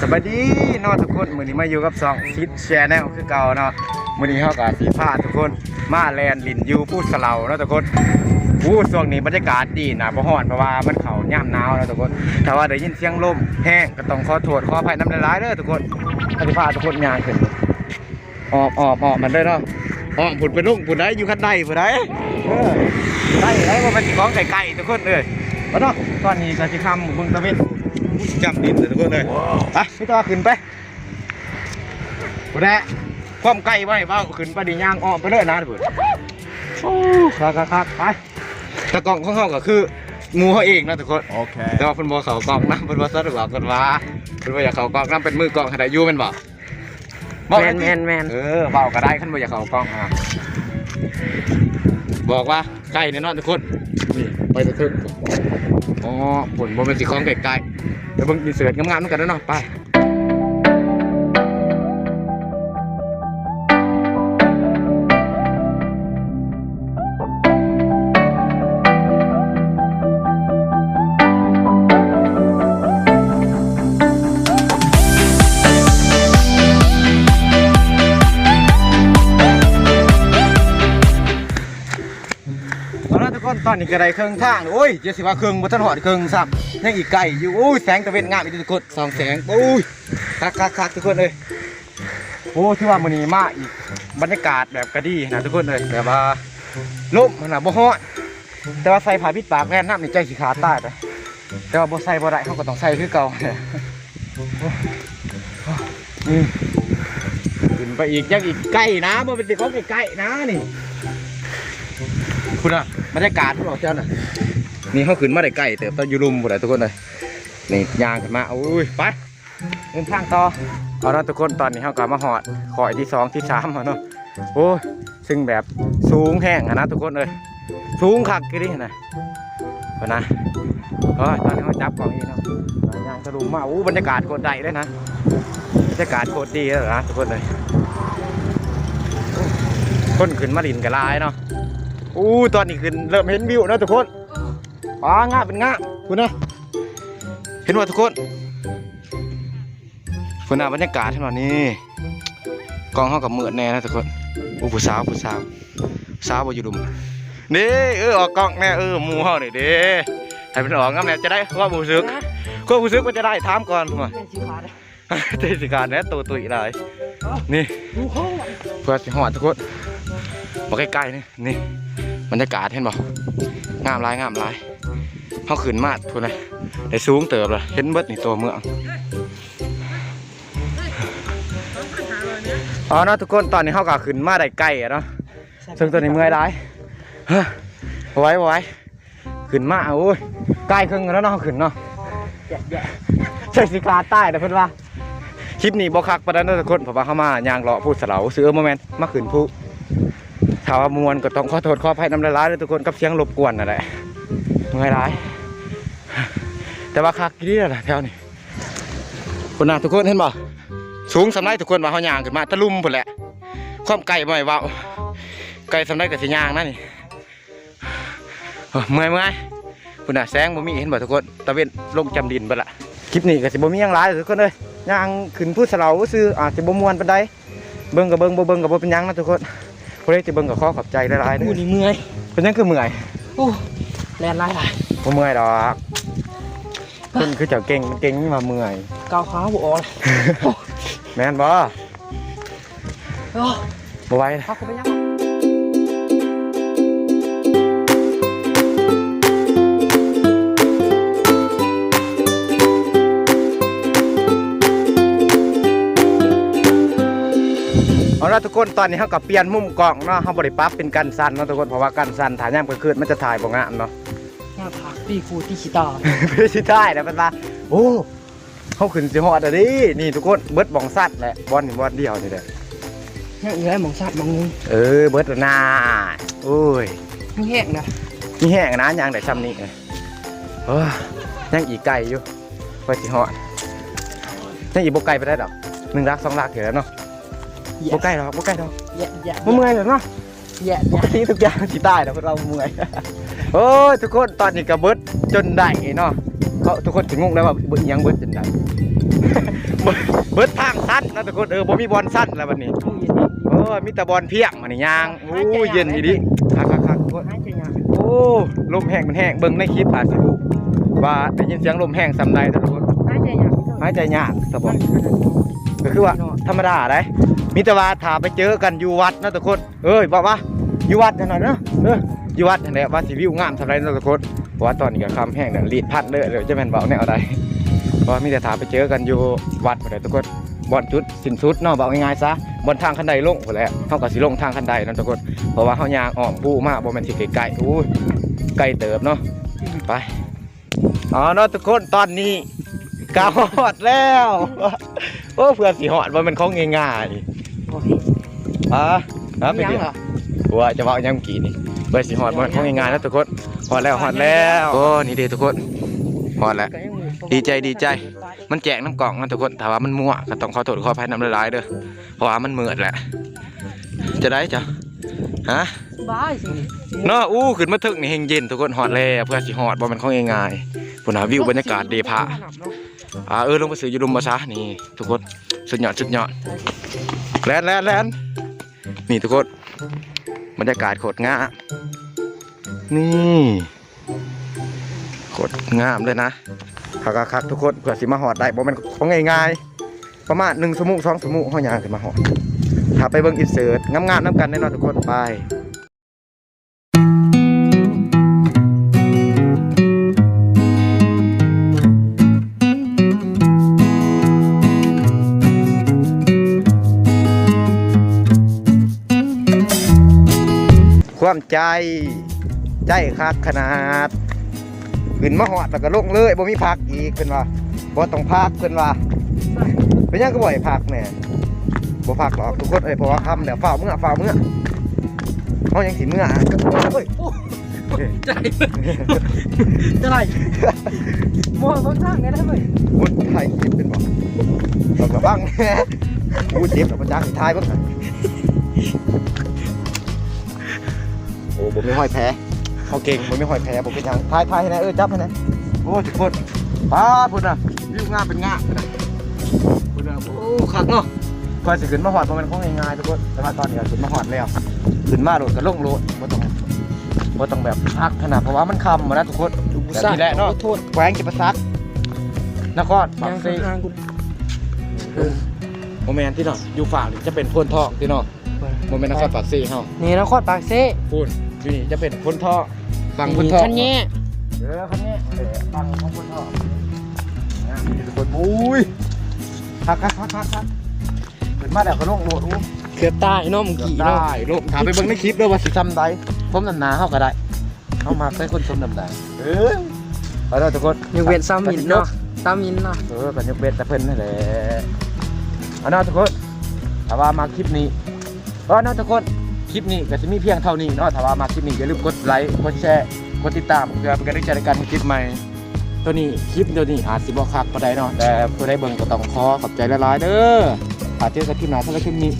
สวัสดีเนาะทุกคนมือนี้มาอยู่กับสองฟิตแชร์แนลคือเก่าเนาะมือนี้เฮาก็สิพาทุกคนมาแลนลินยู่ผู้สลาเนาะทุกคนอู้ช่วงนี้บรรยากาศดีนะบ่ฮ้อนเพราะว่ามันเขายามหนาวเนาะทุกคนถ้าว่าได้ยินเสียงลมแห้งก็ต้องขอโทษขออภัยน้ำลายเด้อทุกคนก็สิพาทุกคนยางขึ้นออกออกออกมันเด้เนาะออกผุดไปลุ่งผุดได้อยู่คันใดผุดได้ได้ได้บ่เป็นสิของไก่ๆทุกคนเอ้ยบ่เนาะตอนนี้ก็สิคำบิ่งตะเวน จำดินเลยทุกคนเลยไปพี่ต่อขึ้นไปแร่ความไกลไว้เบ้าขึ้นไปดีย่างอ้อมไปเลยนะทุกคนโอ้คักคักคักไปแตะกล่องของเขาก็คือหมูเขาเองนะทุกคน Okay. แต่ว่าเพิ่นบ่เขากล่องนะเพิ่นบ่สะดวกกันว่าเพิ่นบ่อยากเขากล่องนํเป็นมือกล่องให้ได้อยู่แม่นบ่แมนแมนแมนเออเบาก็ได้คันบ่อยากเขากล่องอะบอกว่าใกล้แน่นอนทุกคนนี่ไปตะทึกอ๋อผลบ่เป็นสิของไกลๆ เดี๋ยวมึงมีเสือดงามๆเหมือนกันนะเนาะไป คนตอนนี้ก็ได้เครื่องทางโอ้ยเจะสิว่าเครื่องบ่ทันหอดเครื่องซ้ำยังอีกไกลอยู่โอ้ยแสงตะเวนงามอีกทุกคนสองแสงโอ้ยคักคักคักทุกคนเลยโอ้ที่ว่ามื้อนี้มาอีกบรรยากาศแบบกระดีนะทุกคนเลยแบบว่าลมมันะบ่ฮ้อนแต่ว่าใส่ผ้าปิดปากแน่นน้ำในใจสิขาดตายไปแต่ว่าบ่ใส่บ่ได้เขาก็ต้องใส่คือเก่านี่ขึ้นไปอีกยังอีกใกล้นะบ่เป็นสิของใกล้ๆนะนี่ คุณอะบรรยากาศพวกเราเจ้าน่ะนี่เขาขึ้นมาได้ใกล้เติบโตอยู่รุมหมดเลยทุกคนเลยนี่ยางขึ้นมาโอ้ยไปเดินทางต่อเอาละทุกคนตอนนี้เขากลับมาหอดขอยที่สองที่สามเนาะโอ้ยซึ่งแบบสูงแห้งนะทุกคนเลยสูงคักกี่ดินะเอานะเฮ้ยตอนนี้เขาจับของอีกเนาะยางสรุมมาโอ้บรรยากาศโคตรใดเลยนะบรรยากาศโคตรดีเลยนะทุกคนเลยคนขึ้นมาดินกระลายเนาะ อู้ตอนนี้ขึ้นเริ่มเห็นวิวนะทุกคนป้างาเป็นงาคุณนะเห็นว่าทุกคนคุณนะบรรยากาศที่นนี่กองเขากับเมือดแน่นะทุกคนอู้ผู้สาวผู้สาวสาวบ่อยู่ดุมนี่เออออกกล้องแน่เออหมูเขานี่เด้ให้เป็นออกงั้นแน่จะได้ว่าผู้ซึกก็ผู้ซึกมันจะได้ถามก่อนว่าแมนชิวาเลยเทศกาลแน่ตัวตุยได้นี่ดูเขาเพื่อสิหอดทุกคนมาใกล้ๆนี่นี่ บรรยากาศเห็นบ่งามหลายงามหลายเขาขึ้นมาทุนเลยได้สูงเติบเลยเห็นเบิดนี่ตัวเมืองอ๋อเนาะทุกคนตอนนี้เขาก็ขึ้นมาได้ใกล้อะเนาะซึ่งตัวนี้เมื่อยหลายเฮ้ไว้ไว้ขึ้นมาโอ้ยใกล้ครึ่งแล้วเนาะขึ้นเนาะใช่สิกาใต้นะเพื่อนว่าคลิปนี้บ่คักปานนั้นเด้อทุกคนเพราะว่าเข้ามายางเลาะพูดสะเหลาซื้อโมเมนต์มาขึ้นผู้ ถ้าว่ามวนก็ต้องขอโทษขออภัยน้ำลายร้ายเลยทุกคนกับเสียงรบกวนนั่นแหละเมื่อยร้ายแต่ว่าคักดีแล้วล่ะแถวนี้คนน่ะทุกคนเห็นบ่สูงสำไรทุกคนว่าเขายางขึ้นมาตะลุ่มพุ่นแหละความไก่บ่อยเว้าไก่สำไรกับสิยางนั่นนี่เอ้อเมื่อยเมื่อยคุณน่ะแสงบ่มีเห็นบ่ทุกคนตะเวนลงจำดินเบิดละคลิปนี้ก็สิบ่มีหยังหลายทุกคนเลยย่างขึ้นผู้สลาซื้ออาจสิบ่ม่วนปานใดเบิ่งกับเบิ่งบ่เบิ่งกับบ่เป็นยังนะทุกคน ผู้ใดสิเบิ่งก็ขอขอบใจหลายๆเด้มูอนี่เมื่อยเป็นหยังคือเมื่อยโอ้แลนไล่หลายบ่เมื่อยดอกเพิ่นคือเจ้าเก่งมันเก่งนี่มาเมื่อยเกาขาบ่ออกเลยแม่นบ่โอ้บ่ไหว พักกูไปยัง ล่ะทุกคนตอนนี้เฮาก็เปลี่ยนมุมกล้องเนาะเฮาบ่ได้ปรับเป็นกันสั่นเนาะทุกคนเพราะว่ากันสั่นถ่ายยามกลางคืนมันจะถ่ายบ่งามเนาะหน้าผากตีคูตีขีตาไม่ใช่ได้นะเป็นว่าโอ้เขาขึ้นสิฮอดอะดินี่ทุกคนเบิดบองสัตว์แหละบอลนี่บอลเดียวนี่แหละเนี่ยเอื้อยหมองซาดหมองนึงเออเบิดแล้วนาโอ้ยมึงแห้งนะนี่แห้งนะยางได้ซ้ำนี่นะเออยังอีกไก่อยู่ไปสิฮอดยังอีกบกไก่ไปได้ดอกหนึ่งลักสองลักเห็นแล้วเนาะ บกไก่ดอกบกไก่ดอกแยะแยะบ่เมื่อยเลยเนาะแยะปกแยะติทุกอย่างสิตายแล้วพวกเราเมื่อยโอ้ยทุกคนตอนนี้ก็เบิดจนได้เนาะเขาทุกคนถึงงงแล้วว่าเบิดอิหยังเบิดจนได้บิดทางสั้นเนาะทุกคนเออบ่มีบอลสั้นแล้วบัดนี้ตู้เย็นเออมีแต่บอลเพียงมันนี่ยางโอ้ยเย็นดีดิคักๆๆทุกคน หายใจยากโอ้ลมแห้งมันแห้งเบิ่งในคลิปอาจสิรู้ว่าได้ยินเสียงลมแห้งสำใดทุกคนหายใจยากหายใจยากสะบอกก็คือว่าธรรมดาได้ มีแต่ว่าถาไปเจอกันอยู่วัดนะทุกคน เอ้ยบอกว่าอยู่วัดจังหน่อยนะเอออยู่วัดนั่นแหละว่าสิวิวงามสำใดเนะทุกคนเพราะว่าตอนนี้ก็คำแห้งเนี่ยรีดพัดเลยเลยจะแม่นเบาแนวใดเพราะว่ามีแต่ถ้าไปเจอกันอยู่วัดบ่ได้ทุกคนบอนจุดสินสุดเนาะบอกง่ายๆซะบนทางคันไดลงพุ่นแหละเฮาก็สิลงทางคันไดนะทุกคนเพราะว่าเฮายางอ้อมปูมากบ่แม่นสิไกลๆอู้ไกลเติบเนาะไปอ๋อเนาะทุกคนตอนนี้กาฮอดแล้วโอ้เพื่อสิฮอดบ่แม่นของง่ายโอ้ยๆ อะครับไปยังเดี๋ยวเหรอว่าจะเว้ายังเมื่อกี้นี่เพื่อนสิฮอดบ่แม่นของง่ายๆนะทุกคนฮอดแล้วฮอดแล้วโอ้นี่เด้ทุกคนฮอดแล้วก็ยังมือดีใจดีใจ มันแจกน้ำกล่องนะทุกคนถ้าว่ามันมั่วก็ต้องขอโทษขออภัยน้ำละลายเด้อเพราะว่ามันมืดแหละ จะได้จ้ะฮะบายสิเนาะอู้ขึ้นมาถึงนี่เฮงเย็นทุกคนฮอดแล้วเพื่อสิฮอดบ่แมันของง่ายๆพุ่นหาวิวบรรยากาศเดพะอ่าเออลงไปซื้ออยู่รุมมาซะนี่ทุกคนสุดยอดสุดยอดแลนแลนแลน นี่ทุกคนบรรยากาศโคตรงามนี่โคตรงามเลยนะคักคักทุกคนเผื่อสิมาฮอดได้บ่แมันของง่ายๆประมาณ1ชั่วโมง2ชั่วโมงเฮาย่างสิมาฮอดถ้าไปเบิ้งอินเสิร์ตงามๆนํกันแน่นอนทุกคนไป ความใจใจคักขนาดขึ้นมาหอดแต่ก็ลงเลยบ่มีพักอีกเพิ่นว่าบ่ต้องพักเพิ่นว่าเป็นหยังก็บ่ให้พักแน่บ่พักหรอกทุกคนเอ้ยเพราะว่าค่ำแล้วฝ้าวเมื่อฝ้าวเมื่อเฮายังสิเมื่อเอ้ยใจจะไรมองบนทางได้ไหมวุ้นไทยเจ็บเป็นบ่ต้องระวังแน่กูเจ็บแล้วมันจักสิทายเบิ่งหั่น โอ้บ่มีห้อยแผลเขาเก่งบ่มีห้อยแผลบ่เป็นหยังทายทายให้แน่เออจับให้แน่โอ้ทุกคนป้าพุ่นน่ะวิวงามเป็นงามพุ่นน่ะพุ่นน่ะโอ้คักเนาะก่อนสิขึ้นมาหอดบ่แม่นของง่ายๆทุกคนแต่ว่าตอนนี้ก็ขึ้นมาหอดแล้วขึ้นมาโดดก็ลงโลดบ่ต้องบ่ต้องแบบพักขนาดเพราะว่ามันค่ำมาแล้วทุกคนแบบนี้แหละเนาะโทษแขวงจิประซักนครบางยังซีข้างๆกูโมเมนที่เนาะอยู่ฝั่งนี่จะเป็นพนทอกที่เนาะโมเมนนครปากซีเฮานี่นครปากเซ่พูน อยู่นี่จะเป็นพนทอกฝั่งพนทอกชั้นแย่เออคันนี้เออฝั่งของพนทอกนะมีทุกคนอุ้ยคักคักคักคักคักเป็นมาแล้วก็ลงโหลดอู้เกือบตายเน้องมึงเกือบกี่เนาะได้ลงถามไปเบิ่งในคลิปด้วยว่าสิซ้ำใดผมนำหนาเฮาก็ได้เฮามาใส่คนชมนำหนาเออไปแล้วทุกคนยังเวียนซ้ำมินเนาะซ้ำมินเนาะเออกันยกเบ็ดแต่เพิ่นนั่นแหละเอาเนาะทุกคนถ้าว่ามาคลิปนี้ก็เนาะทุกคน คลิปนี้ก็จะมีเพียงเท่านี้เนาะถ้าว่ามาคลิปนี้อย่าลืมกดไลค์กดแชร์กดติดตามเพื่อเป็นกำลังใจในการทำคลิปใหม่ ตัวนี้คลิปตัวนี้อาจสิบ่คักปานใดเนาะแต่ผู้ใดเบิ่งก็ต้องขอขอบใจหลายๆเด้ออาจเจอกันคลิปหน้าสำหรับคลิปนี้